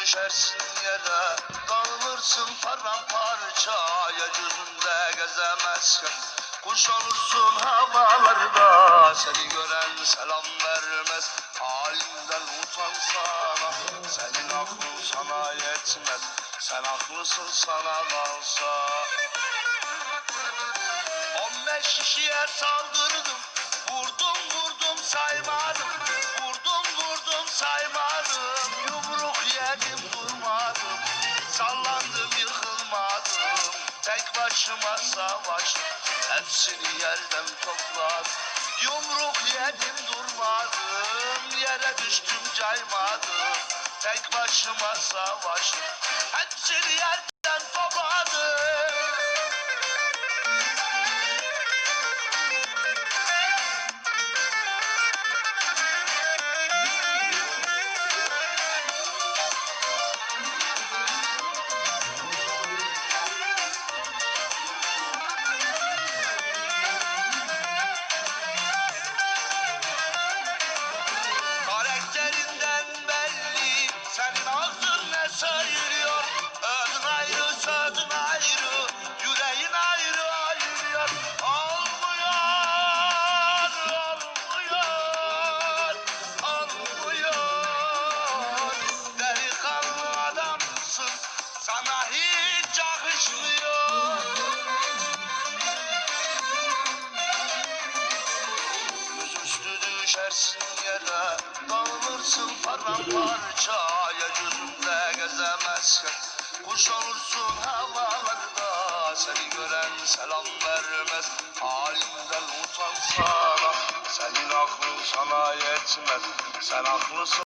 düşersin yere. Dağılırsın paramparça Yeryüzünde gezemezken Kuş olursun havalarda Seni gören selam vermez. Halinden utansana Senin aklın sana yetmez. Sen haklısın sana kalsa. 15 kişiye saldırdım Tek başıma savaştım Hepsini yerden topladım Yumruk yedim durmadım Yere düştüm caymadım. Tek başıma savaştım Hepsini yerden yere Dağılırsın paramparça Yeryüzünde gezemezken Kuş olursun havalarda Seni gören selam vermez. Halinden utansana Senin aklın sana yetmez. Sen haklısın